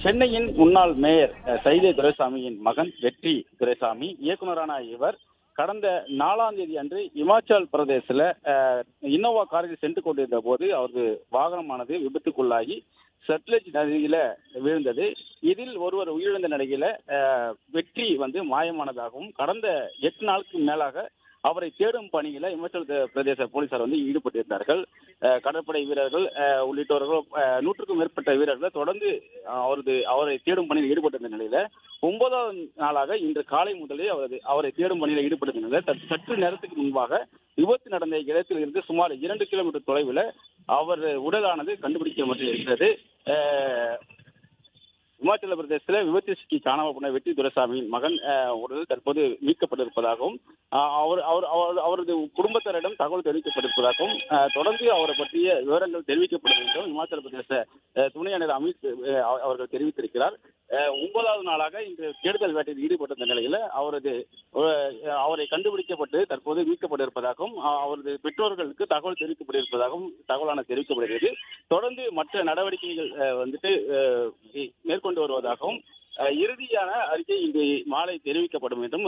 சென்னையின் முன்னாள் மேயர் சைதை துரைசாமியின் மகன் வெற்றி துரைசாமி இயக்குனரான இவர் கடந்த நாலாம் தேதி அன்று இமாச்சல் பிரதேசல அஹ், இன்னோவா காரில் சென்று கொண்டிருந்த போது அவரது வாகனமானது விபத்துக்குள்ளாகி சட்லஜ் நதியில விழுந்தது. இதில் ஒருவர் உயிரிழந்த நிலையில வெற்றி வந்து மாயமானதாகவும் கடந்த எட்டு நாளுக்கு மேலாக அவரை தேடும் பணியில இமாச்சல் பிரதேச போலீசார் வந்து ஈடுபட்டிருந்தார்கள். கடற்படை வீரர்கள் உள்ளிட்டவர்கள் நூற்றுக்கும் மேற்பட்ட வீரர்கள் தொடர்ந்து அவரது அவரை தேடும் பணியில் ஈடுபட்டிருந்த நிலையில ஒன்பதாவது நாளாக இன்று காலை முதலே அவரது அவரை தேடும் பணியில் ஈடுபட்டிருந்த நிலையில சற்று- சற்று நேரத்துக்கு முன்பாக விபத்து நடந்த இடத்தில் இருந்து சுமார் இரண்டு கிலோமீட்டர் தொலைவில் அவர் உடலானது கண்டுபிடிக்கப்பட்டு இருக்கிறது. அஹ், இமாச்சல பிரதேசத்தில் விபத்து சிக்கி காணாமல் போன வெற்றி துரைசாமியின் மகன் உடல் தற்போது மீட்கப்பட்டிருப்பதாகவும் அவர் அவர் அவரது குடும்பத்தினரிடம் தகவல் தெரிவிக்கப்பட்டிருப்பதாகவும் தொடர்ந்து அவரை பற்றிய விவரங்கள் தெரிவிக்கப்படும் என்றும் இமாச்சல பிரதேச அஹ், துணை ஆணையர் அமித் அவர்கள் தெரிவித்திருக்கிறார். ஒன்பதாவது நாளாக இன்று தேடுதல் வேட்டையில் ஈடுபட்டிருந்த நிலையில் அவரது அவரை கண்டுபிடிக்கப்பட்டு தற்போது மீட்கப்பட்டிருப்பதாகவும் அவரது பெற்றோர்களுக்கு தகவல் தெரிவிக்கப்பட்டிருப்பதாகவும் தகவலான தெரிவிக்கப்படுகிறது. தொடர்ந்து மற்ற நடவடிக்கைகள் வந்துட்டு மேற்கொண்டு வருவதாகவும் அஹ், இறுதியான அறிக்கை இன்று மாலை தெரிவிக்கப்படும் என்றும்